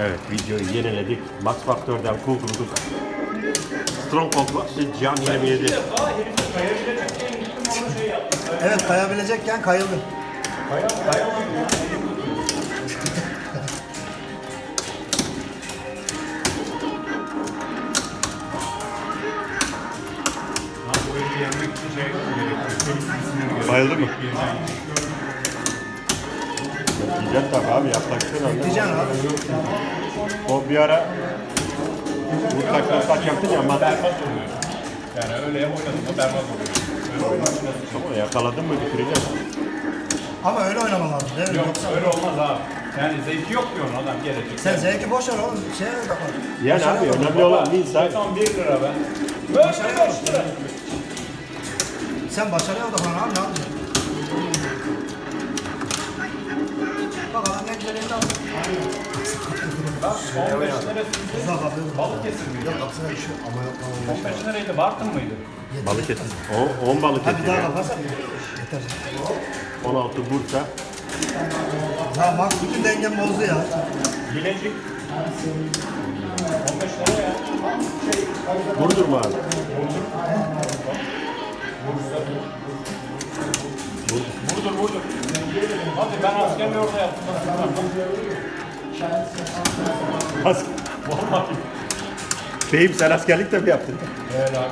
Evet videoyu yeniledik. Max Factor'dan kurtulduk. Strong Complex Can 27. Evet kayabilecekken kayıldı. Bayıldı mı? Yiyeceksin tabii abi yaklaştın anladın mı? Diyeceksin abi. O bir ara bu taş taş yaptın ya ama Berbat oluyor. Yani öyle yap oynadım da berbat oluyor. Öyle oynadım. Ama yakaladın mı bitireceksin. Ama öyle oynaman lazım değil mi? Yok Yoksa öyle olmaz abi. Yani zevki yok diyorsun adam gelecek. sen zevki boş ver oğlum. Şey kapat. Yani abi önemli olan insan. Tam 1 lira ben. Başarıya bak. Sen başarıya odaklan abi ne yapacaksın? Elini aldı. Bak 15 lira Kızlar kapıyor. balık kesilmiyor. Yok kapısına düşüyor ama yok ama. 15 liraydı Bartın mıydı? Balık eti. 10 balık Hadi eti. daha ya. kaparsan yeter. 16 Bursa. Ya bak bütün dengem bozdu ya. Bilecik. 15 lira ya. Burdur mu abi? Vurdur vurdur. Hadi ben askerliği orada yaptım. As Vallahi. Beyim sen askerlik de mi yaptın? Evet abi.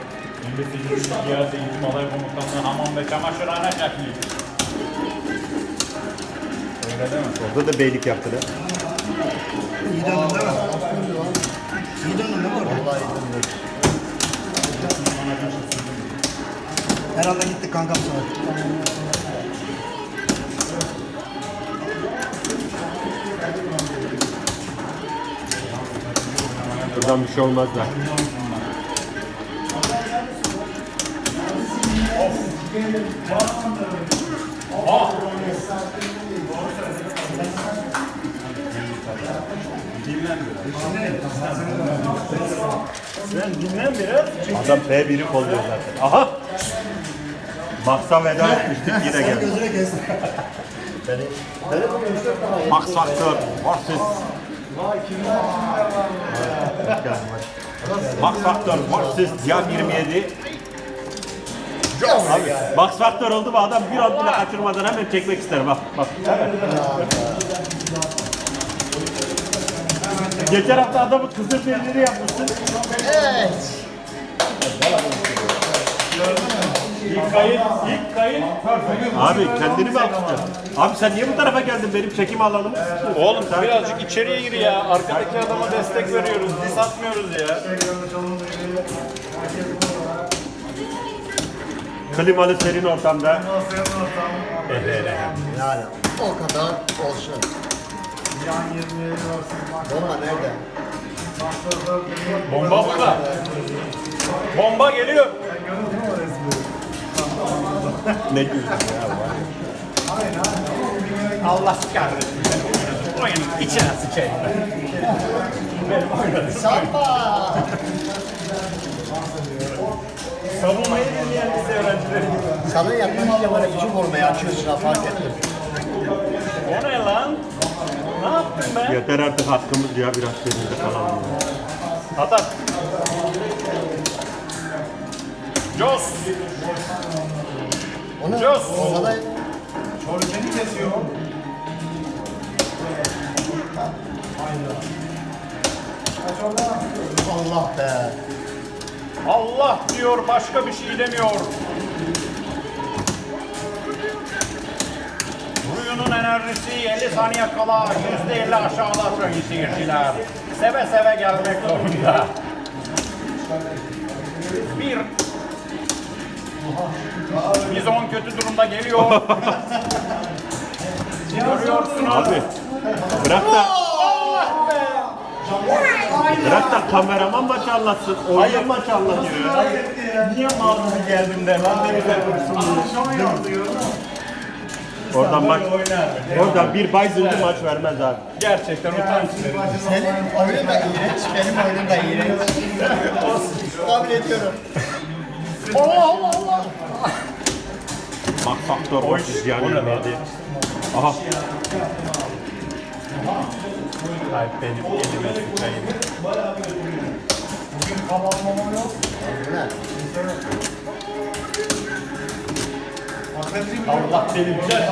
Milleti Cihaz Eğitim Alay Komutanlığı Hamam ve Çamaşırhane Şekli. Öyle değil mi? Orada da beylik yaptın ha. İyi döndün değil mi? Döndün değil mi orada? Vallahi döndüm. Herhalde gittik kankam sonra. Buradan bir şey olmaz da. Sen dinlen biraz. Adam P1'i kolluyor zaten. Aha! Max'a veda etmiştik yine geldi. Max Factor vs. Max Factor vs. Cihan 27. Abi, Max Factor oldu mu adam bir an bile kaçırmadan hemen çekmek ister bak bak. Geçen hafta adamı kısır peyniri yapmışsın. İlk kayıt, ilk kayıt. Abi kendini mi alkışlıyorsun? Abi sen niye bu tarafa geldin benim çekim alanımı sıkıyorsun? Oğlum birazcık içeriye gir ya. Arkadaki adama destek veriyoruz. Biz satmıyoruz ya. Klimalı serin ortamda. Yani o kadar olsun. Bomba nerede? Bomba burada. Bomba geliyor. Ne güzel ya. Allah kahretsin. Oyunun içine sıçayım ben. Benim oynadım. Samba! Savunmayı dinleyen lise öğrencileri. Sana yaklaşınca böyle bütün vurmaya açıyorsun ha fark ettim. O ne lan? Ne yaptım ben? Yeter artık hakkımız ya biraz kalalım. ya. Atak. Jos. Onu Jos. sana Allah be. Allah diyor başka bir şey demiyor. Ruyunun enerjisi 50 saniye kala %50 aşağıda sayın seyirciler. Seve seve gelmek zorunda. Bir. Bizon kötü durumda geliyor. Görüyorsunuz. Abi bırak da bırak da kameraman maçı anlatsın. Oyun maçı anlatıyor. Niye mağdur geldim de lan ne güzel diye. Oradan maç oradan bir Bayzın'cı maç vermez abi. Gerçekten utanç verici. Senin oyunun da iğrenç, benim oyunum da iğrenç. Kabul ediyorum. Allah Allah Allah. Bak faktör vs. yani. Aha. Ay benim elime sıçayım. Bugün kabarmama yok. Allah seni güzel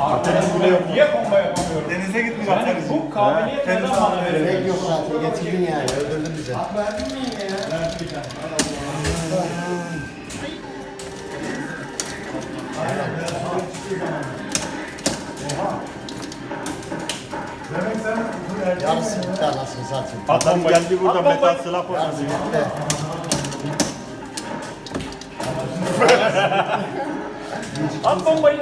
Artemis bile yok. Niye bomba yapamıyorum? Denize gitmiş Yani Akdeniz. bu kabiliyet neden bana verildi? Gerek yok zaten getirdin yani öldürdün bizi. Yarısı bitti anasını satayım. Adam geldi burada metal silah oynadı. Yarısı bitti. At bombayı.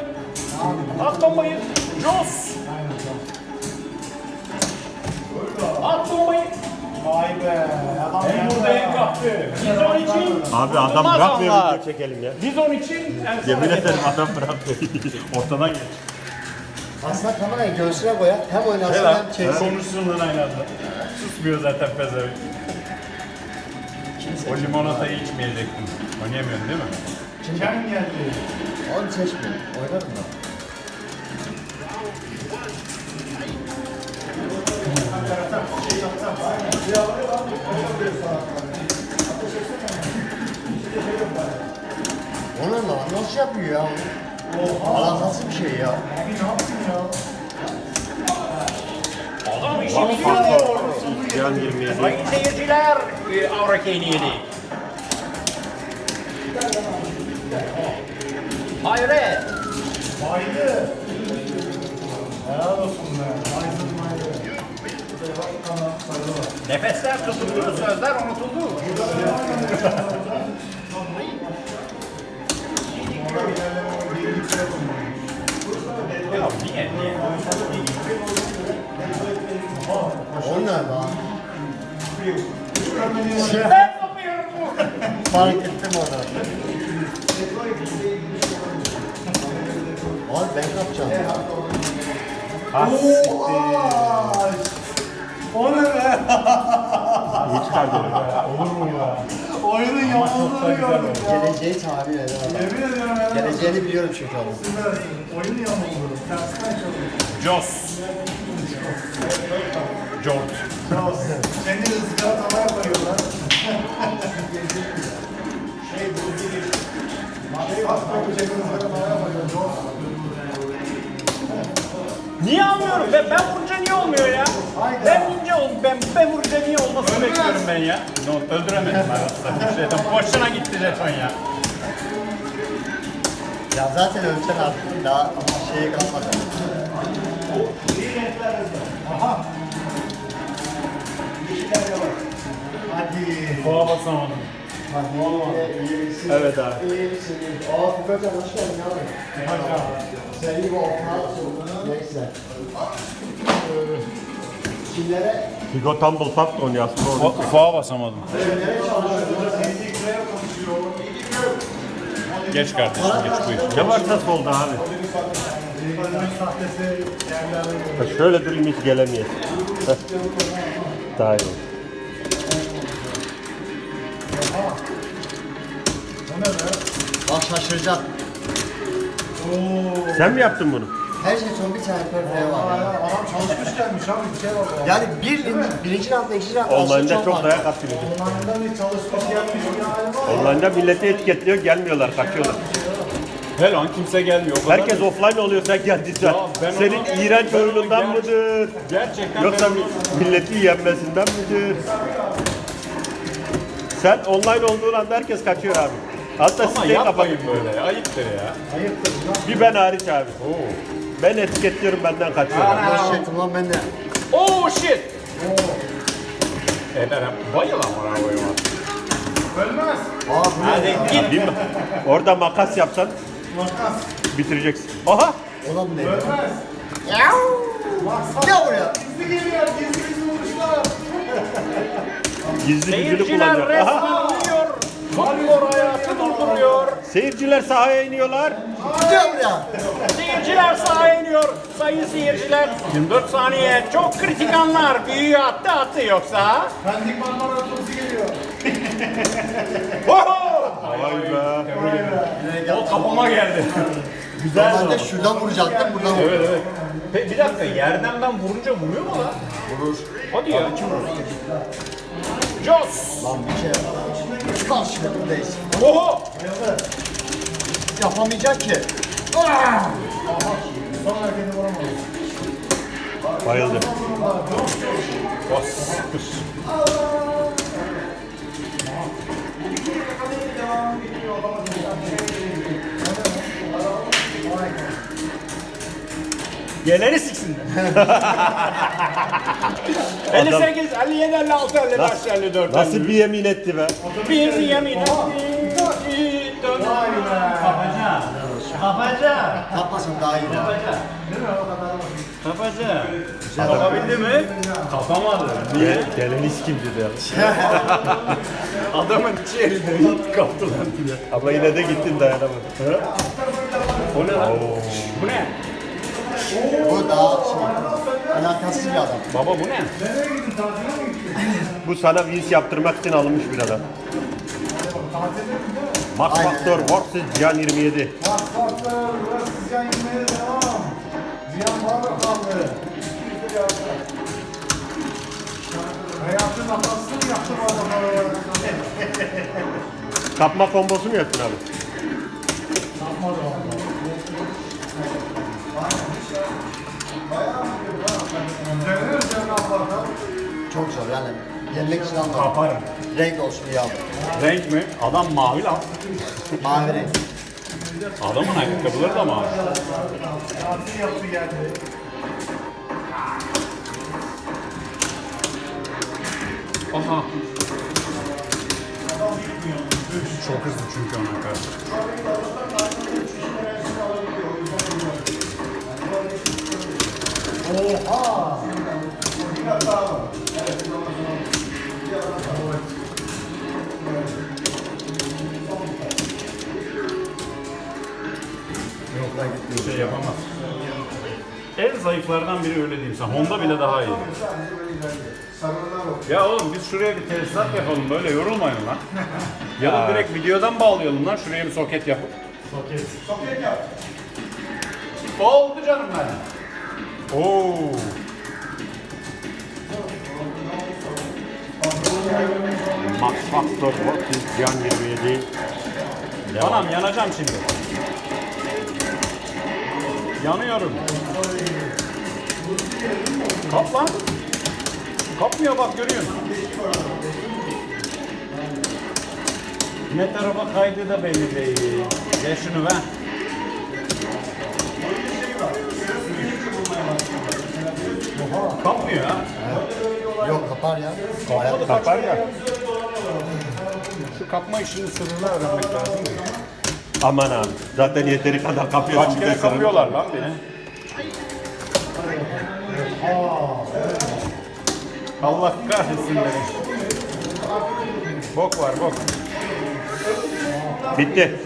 At bombayı. Jos. At bombayı. Vay be. Adam Hem burada hem kaptı. Biz onun için Abi adam bırakmıyor anlar. video çekelim ya. Biz onun için en son Yemin ederim adam bırakmıyor. Ortadan geç. Aslında kamerayı göğsüne koyar hem oynarsın Helal. hem çeksin. Konuşsun lan aynı anda. Susmuyor zaten pezevenk. O limonatayı içmeyecektin. Oynayamıyorsun değil mi? Kim geldi? Onu seçmiyor. Oynarım ben. Onun da nasıl yapıyor ya? Alakası bir şey ya. Adam işi biliyor. Can 27. Sayın seyirciler, e, Avrake'ni yedi. Hayret. Baydı. Helal olsun be. Aydın. Nefesler tutuldu, sözler unutuldu. Ya niye, niye? O ne lan? Ben yapıyorum bu. Fark ettim onu. Abi ben kapacağım ya. O ne be? İyi çıkardı. Oyunun yamulduğunu gördüm ya. Geleceği tahmin eden adam. Yemin ediyorum olsun. Geleceğini biliyorum çünkü onun. Süpersin. Oyun yamuldu. Tersten çalıyor. Jos. George. Çok. Seni ızgara tavaya koyuyorlar. şey bu gibi. Maddeyi basmayı çekin ızgara tavaya koyuyor. Niye almıyorum? Ben, ben vurunca niye olmuyor ya? Ben vurunca ol, ben, ben vurunca niye olmasını bekliyorum ben ya. No, öldüremedim arasında. Şeyden boşuna gitti jeton ya. Ya zaten öleceksin artık. Daha şeyi kalmadı. Hadi. Koğa basamadım. Evet abi. İyi misin? Aa Furkan hoş geldin abi. Sen iyi bu altına Neyse. Kimlere? Figo Tumble Pop da oynuyor aslında basamadım. Geç kardeşim geç bu iş. Ne varsa solda abi. Ha, Şöyle durayım hiç gelemeyiz. Daha iyi. Bak şaşıracak. Oo. Sen mi yaptın bunu? Her şey son bir tane perfeye var ya. Adam çalışmış gelmiş abi bir şey var bu. Yani bir, birinci roundda, ikinci roundda Online'da çok dayak atıyor. Onlardan bir çalışmış gelmiş bir hali var. Online'da milleti etiketliyor gelmiyorlar kaçıyorlar. He lan kimse gelmiyor. O kadar- Herkes offline oluyor sen geldiysen. Ya ben Senin ona- iğrenç oyunundan Ger- mıdır? Gerçekten Yoksa ben- mi- milleti yenmesinden midir? Sen online olduğun anda herkes kaçıyor abi. Hatta Ama siteyi yapmayın kapatıyor. böyle ya. Ayıptır ya. Bir ben hariç abi. Ben etiketliyorum benden kaçıyorlar. Boş ettim lan ben de. Oh shit. Ederim. Bayılan var abi oyuna. Ölmez. Aa bu ne Hadi ya? git. Değil mi? Orada makas yapsan Makas. bitireceksin. Aha! Olan ne? Ölmez. Gel buraya. Gizli geliyor. Gizli gizli vuruşlar. Gizli gücünü Seyirciler kullanıyor. Aha! resmen uyuyor. Futbol hayatı durduruyor. Seyirciler sahaya iniyorlar. Seyirciler sahaya iniyor. Sayın seyirciler 24 saniye çok kritik anlar. Büyüğü attı attı yoksa. Pendik Marmara otobüsü geliyor. Oho! Vay be. O kapıma geldi. Güzel Normalde ama. şuradan vuracaktım buradan vurdum. Evet evet. Pe- bir dakika yerden ben vurunca vuruyor mu lan? Vurur. Hadi ya. Kim vurur? Jos! Lan bir şey. Karşılıklıdayız. Oho! Yapamayacak ki. Bayıldı. Bas. Geleni siksin. 58, 57, 56, 55, 54. Nasıl bir yemin etti be? bir yemin etti. Kapaca. Kapaca. Kapmasın daha iyi. Kapaca. Kapabildi mi? Kapamadı. Niye? Gel, geleni kim dedi ya. Adamın içi elinde kaptı lan. Ama yine de gittin dayanamadın. O ne lan? Bu ne? Bu daha şey. Alakasız bir adam. Baba bu ne? Bu sana wins yaptırmak için alınmış bir adam. Max Aynen. Factor vs Can 27. Hayatın hatasını yaptım adamı. Kapma kombosu mu yaptın abi? Üzerine üzerine Çok zor yani. Yenmek için almadım. Kaparım. Renk olsun diye aldım. Renk mi? Adam mavi lan. Mavi renk. Adamın ayakkabıları da mavi. Aha. Çok hızlı çünkü ona karşı. Bir şey yapamaz. En zayıflardan biri öyle diyeyim sana. Honda bile daha iyi. Ya oğlum biz şuraya bir tesisat yapalım böyle yorulmayın lan. ya da direkt videodan bağlayalım lan şuraya bir soket yapıp. Soket. Soket yap. Oldu canım benim. Oo. Max Factor vs Can 27. Anam yanacağım şimdi. Yanıyorum. Kap. Kapmıyor bak görüyorsun. Ne tarafa kaydı da belli değil. Gel şunu ver. Kapmıyor ha. Yok kapar ya. Kapalı kapar ya. Şu kapma işini sırrını öğrenmek lazım. Aman abi. Zaten yeteri kadar kapıyor. Kaç kere kapıyorlar lan beni. Allah kahretsin beni. Bok var bok. Bitti.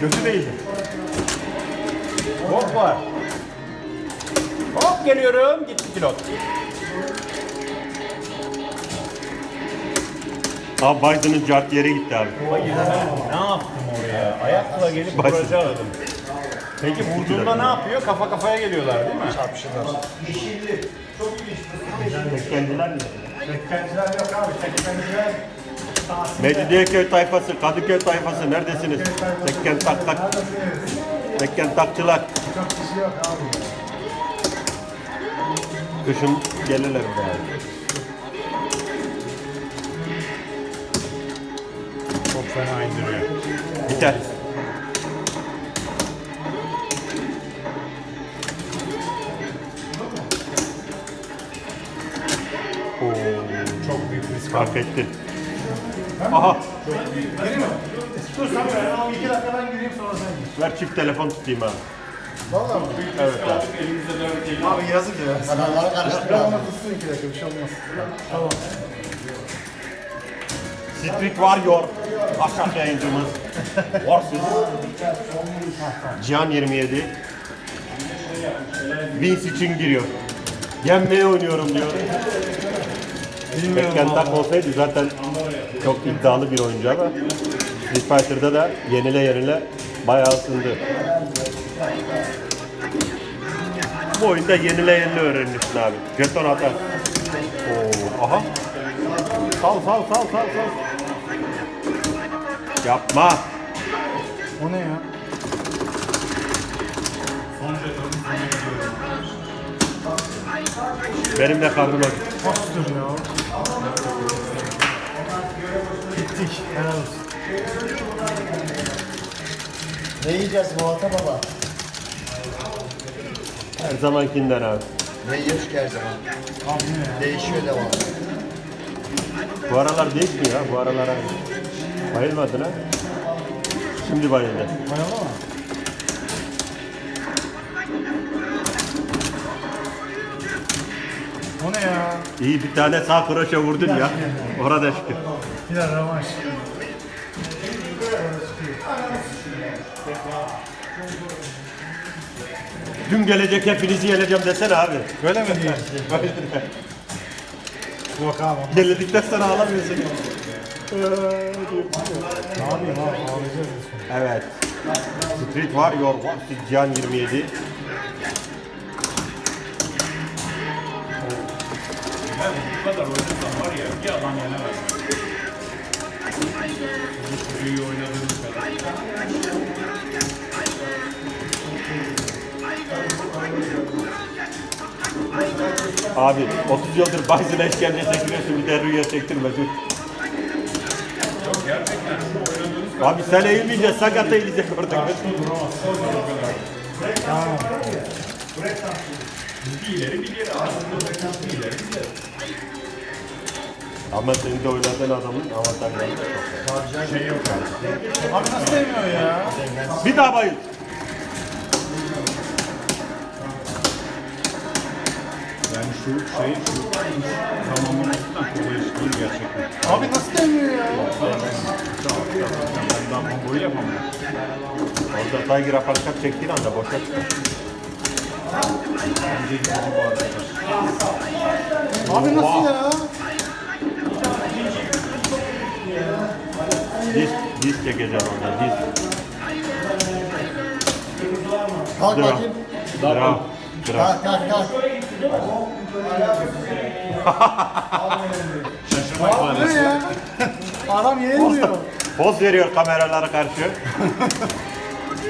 Kötü değildi. Bok var. Hop geliyorum. Gitti pilot. Abi Biden'ın cart yere gitti abi. Hayır ben ne yaptım oraya? Ayakla gelip Basit. vuracaktım. Peki vurduğunda ne yapıyor? Kafa kafaya geliyorlar değil mi? Tekkendiler mi? Tekkenciler yok abi. Tekkenciler. Mecidiyeköy tayfası, Kadıköy tayfası neredesiniz? Tekken tak tak. Tekken takçılar. Kişi yok abi. Kışın gelirler buraya. abi. Çok fena indiriyor. Biter. Oo, Çok büyük risk. fark ettin. Aha, Gireyim mi? Dur sen ver. Ama iki dakika ben gireyim sonra sen gir. ver çift telefon tutayım abi. Valla mı? Evet abi. Elimizde dört eli. Abi yazık ya. Adamları karıştır Ben abi. ona tutsun iki dakika bir şey olmaz. Tamam. Street Warrior akşam yayıncımız Versus Cihan 27 Vince için giriyor. Yenmeye oynuyorum diyor. Tekken tak olsaydı zaten çok iddialı bir oyuncu ama Street Fighter'da da yenile yenile bayağı ısındı. Bu oyunda yenile yenile öğrenirsin abi. Jeton atar. Oo, aha. Sal sal sal sal sal. Yapma. O ne ya? Benim de karnım acıktı. Bastır ya. Helal olsun. Ne yiyeceğiz Muhatap baba? Her zamankinden abi. Ne yiyoruz ki her zaman? Değişiyor devam. Bu aralar değişmiyor ya. Bu aralar aynı. Bayılmadın ha? Şimdi bayıldı. Bayıldı mı? O ne ya? İyi bir tane sağ kroşe vurdun ya. Orada şükür. Bir de rövanş. Dün gelecek hepinizi yeneceğim desene abi. Böyle mi diyeyim? Yok abi. Yenildikten sonra ağlamıyorsun. Ne yapayım abi? Ağlayacağız. Evet. Street Warrior Vahşi Cihan 27. kadar oynasam var ya bir adam yenemez. Büyüğü oynadığımız kadar. Abi 30 yıldır Bayzın'a işkence çekiyorsun bir de rüya çektirme. Gerçekten oynadığımız Abi sen eğilmeyeceksin sakat eğilecek orada. bir ileri bir geri aslında bir ileri bir geri. Ama senin de oynadığın adamın avantajları çok. Şey yok yani. Abi nasıl demiyor ya? Bir daha bayıl. Yani şu şey şu tamamlamaktan çok uğraştım gerçekten. Abi nasıl demiyor ya? Tamam, tamam. Ben daha bomboyu yapamam. Orada Tiger Aparkat çektiğin anda boşa çıkar. Bence gibi bu arkadaş. Abi nasıl ya? Diz, diz çekeceksin orada diz. Kalk Dur. bakayım. Bravo. Kalk kalk kalk. Şaşırmak var. Ne ya? Adam yenilmiyor. Poz veriyor kameralara karşı.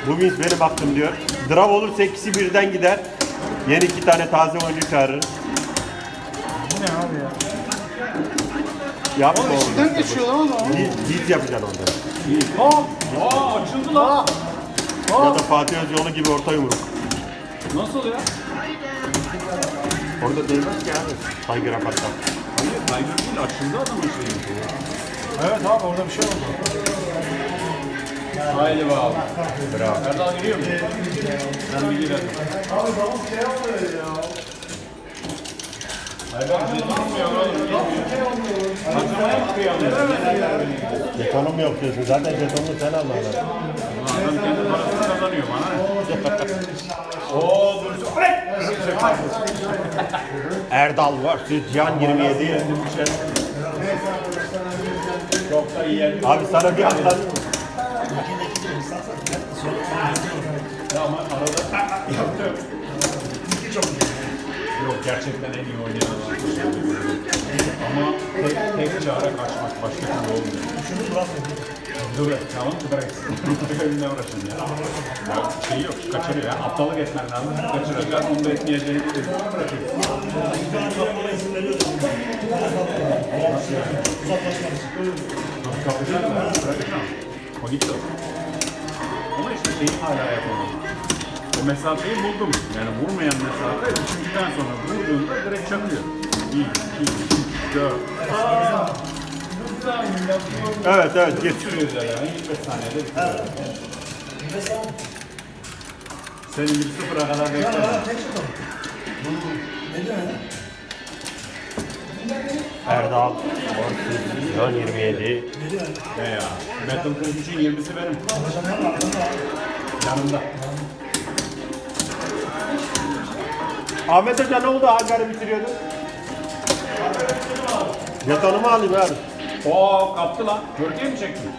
Bu Vince benim hakkım diyor. Drav olursa ikisi birden gider. Yeni iki tane taze oyuncu çağırır. Yapma Oğlum oğlum. içinden geçiyor lan o. Diz, diz yapacaksın orada. Aa! Aa açıldı lan. Ya da Fatih Özyoğlu gibi orta yumruk. Nasıl ya? Orada değmez ki abi. Tiger Aparkat. Hayır Tiger değil açıldı adamın şeyi. Evet abi orada bir şey oldu. Haydi bakalım. Bravo. Erdal giriyor mu? Ben bir girelim. Abi babam şey yapmıyor ya. Erdal bir şey durmuyor oğlum. Açılmaya mı kıyamıyor? Jetonum yok diyorsun. Zaten jetonunu sen almadın. Adam kendi parasını kazanıyor bana? Oo. Erdal vs. Cihan 27. Çok da iyi. Abi sana bir. Ya ama arada yaptım. Yok gerçekten en iyi oynayan adam. Ama tek, tek çare kaçmak başka türlü olmuyor. Şunu bırakmıyor. Dur tamam ki bırak. Önüne uğraşın ya. ya. Şey yok kaçırıyor ya. Aptallık etmen lazım. Kaçıracak. Onu da etmeyeceğini bilir. Kapatacağım da bırakacağım. O gitti o. Ama işte şeyi hala yapamadım. O mesafeyi buldum. Yani vurmayan mesafe üçüncüden sonra vurduğunda direkt çakıyor. 1, 2, 3, 4. Evet evet geç. Sürüyoruz ya yani 25 saniyede bitiriyor. Senin gibi sıfıra kadar bekliyorum. Erdal vs. Cihan 27. Ne ya? Battle 43'ün 20'si benim. Yanımda. Ahmet Hoca ne oldu? Hangarı bitiriyordun? Jetonumu alayım abi. Oo kaptı lan. Görkeye mi çektin?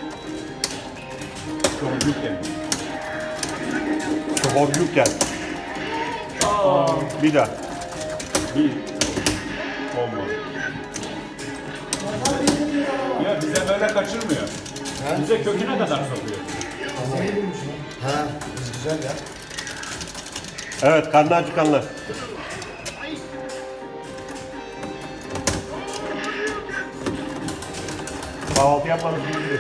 Sorguken. Sorguken. Bir daha. Bir. Olmadı. Ya bize böyle kaçırmıyor. Bize köküne kadar sokuyor. Ha, güzel ya. Evet karnı acıkanlar. Kahvaltı yapmanız gibi.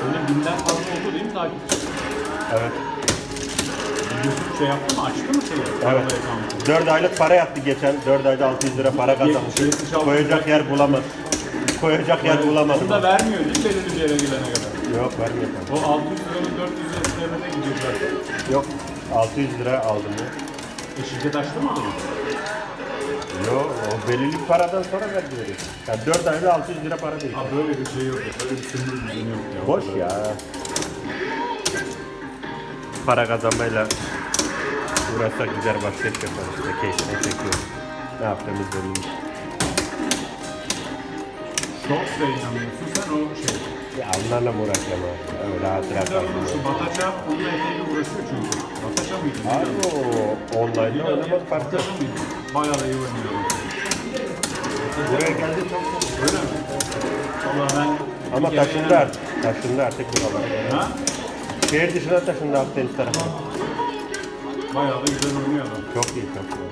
Senin binden fazla oldu değil mi takipçi? Evet. YouTube şey yaptı mı? Açtı mı şeyi? Evet. Araba account'u? 4 aylık para yattı geçen. 4 ayda 600 lira para kazanmış. Koyacak yer bulamadı. Koyacak yer bulamadım. Bunu da vermiyor değil mi belirli bir yere gelene kadar? Yok vermiyor. O 600 liranın 400 lirasına gidiyor zaten. Yok 600 lira aldım ya. E şirket açtı mı adamı? Yok o belirli bir paradan sonra verdi veriyor. Yani 4 ayda 600 lira para değil. Ha böyle bir şey yok. Böyle bir sömürü düzeni yok ya. Boş ya. Para kazanmayla uğraşsak gider başka iş yaparız işte. Keyfine çekiyoruz. Ne yaptığımız belli değil. Shorts'la inanmıyorsun sen o şey. Ya onlarla mı uğraşacağım abi? Öyle hatıra kalsın. Şu Bataça onunla epey uğraşıyor çünkü. Bataça mıydı? Abi o online'da oynamak farklı. Bayağı da iyi oynuyorum. Buraya geldi çok Öyle mi? Valla ben Ama taşındı artık. Taşındı artık buralara. Ha? Şehir dışına taşındı Akdeniz tarafına. Bayağı da güzel oynuyor adam. Çok iyi çok iyi.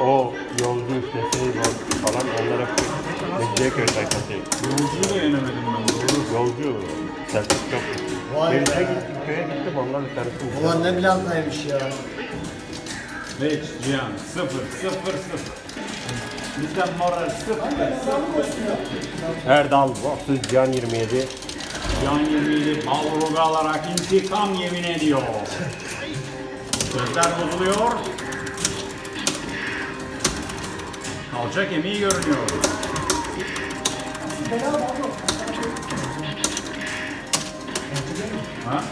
O yolcu işte şey yol falan onlar hep Mecidiyeköy sayfası. Yolcuyu da yenemedim ben doğru. Yolcu Selçuk çok. Vay Denize be. gittim köye gittim onlar bir tanesi. Ulan ne plantaymış ya. Hiç Cihan. Sıfır, sıfır, sıfır. Bizden moral sıfır, sıfır. Erdal Vaksız Can 27. Can 27 Balrog'u alarak intikam yemin ediyor. Sözler bozuluyor. Kalça kemiği görünüyor. Ha?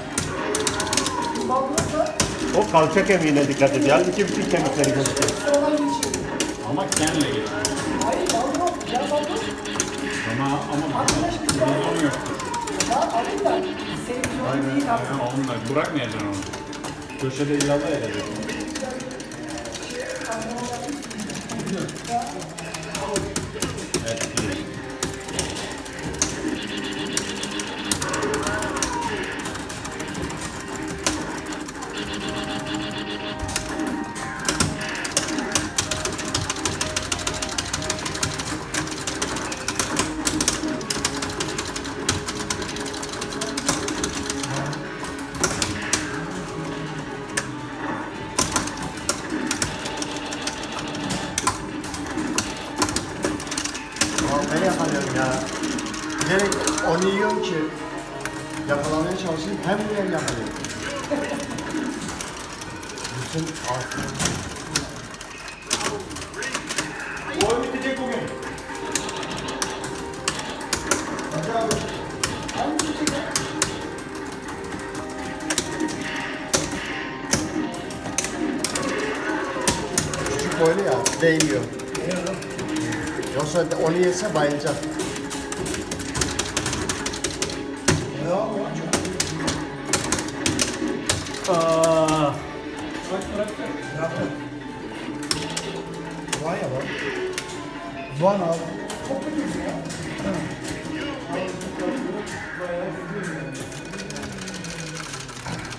O kalça kemiğine dikkat et. Halbuki bütün kemikleri gözüküyor. Ama kenle geçiyor. Ama ama vizyonu yok. Aynen, aynen, onunla bırakmayacaksın onu. Köşede illallah edeceksin. Evet, Thank you. Oyun bitecek bugün. küçük boylu ya değmiyor. Yoksa onu yese bayılacak. Aa, Var ya bak. Var